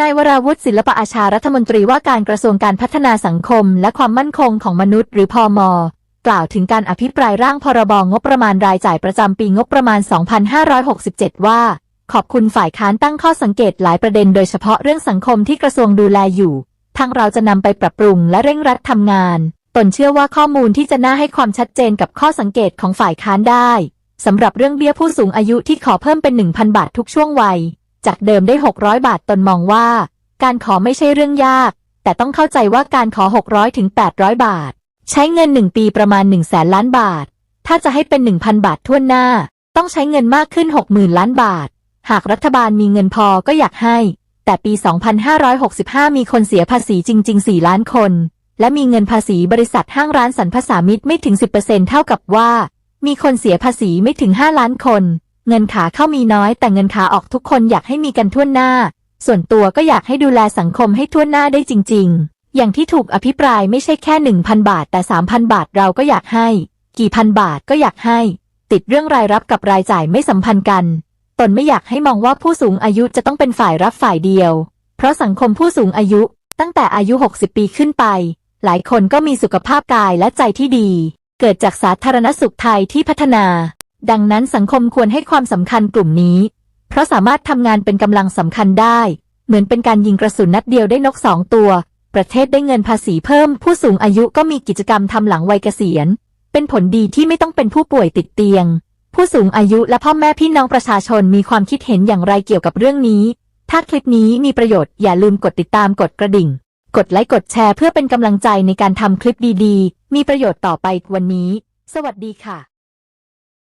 นายวราวุฒิศิลปอาชารัฐมนตรีว่าการกระทรวงการพัฒนาสังคม และความมั่นคงของมนุษย์หรือพอมกล่าวถึงการอภิปรายร่างพรบงบประมาณรายจ่ายประจำปีงบประมาณ 2567 ว่า ขอบคุณฝ่ายค้านตั้งข้อสังเกตหลายประเด็นโดยเฉพาะเรื่องสังคมที่กระทรวงดูแลอยู่ ทางเราจะนำไปปรับปรุงและเร่งรัดทำงาน ตนเชื่อว่าข้อมูลที่จะน่าให้ความชัดเจนกับข้อสังเกตของฝ่ายค้านได้สำหรับเรื่องเบี้ยผู้สูงอายุที่ขอเพิ่มเป็น 1,000 บาททุกช่วงวัย จากเดิมได้ 600 บาทตนมองว่า การขอไม่ใช่เรื่องยาก แต่ต้องเข้าใจว่าการขอ 600ถึง800 บาท ใช้เงิน 1 ปีประมาณ 1 0 0 0 0แสนล้านบาท ถ้าจะให้เป็น 1,000 บาททั่วหน้า ต้องใช้เงินมากขึ้น 60,000 ล้านบาท หากรัฐบาลมีเงินพอก็อยากให้ แต่ปี 2565 มีคนเสียภาษีจริง ๆ 4 ล้านคน และมีเงินภาษีบริษัทห้างร้านสรรพสามิตไม่ถึง 10%เท่ากับว่า มีคนเสียภาษีไม่ถึง 5 ล้านคน เงินขาเข้ามีน้อยแต่เงินขาออกทุกคนอยากให้มีกันทั่วหน้า ส่วนตัวก็อยากให้ดูแลสังคมให้ทั่วหน้าได้จริง ๆ อย่างที่ถูกอภิปรายไม่ใช่แค่1,000บาทแต่3,000บาทเราก็อยากให้ กี่พันบาทก็อยากให้ ติดเรื่องรายรับกับรายจ่ายไม่สัมพันธ์กัน ตนไม่อยากให้มองว่าผู้สูงอายุจะต้องเป็นฝ่ายรับฝ่ายเดียว เพราะสังคมผู้สูงอายุ ตั้งแต่อายุ 60 ปีขึ้นไป หลายคนก็มีสุขภาพกายและใจที่ดี เกิดจากสาธารณสุขไทยที่พัฒนา ดังนั้นสังคมควรให้ความสำคัญกลุ่มนี้ เพราะสามารถทำงานเป็นกำลังสำคัญได้ เหมือนเป็นการยิงกระสุนนัดเดียวได้นกสองตัว ประเทศได้เงินภาษีเพิ่ม ผู้สูงอายุก็มีกิจกรรมทำหลังวัยเกษียณ เป็นผลดีที่ไม่ต้องเป็นผู้ป่วยติดเตียง ผู้สูงอายุและพ่อแม่พี่น้องประชาชนมีความคิดเห็นอย่างไรเกี่ยวกับเรื่องนี้ ถ้าคลิปนี้มีประโยชน์อย่าลืมกดติดตามกดกระดิ่ง กดไลค์กดแชร์เพื่อเป็นกำลังใจในการทำคลิปดีๆ มีประโยชน์ต่อไปวันนี้ สวัสดีค่ะ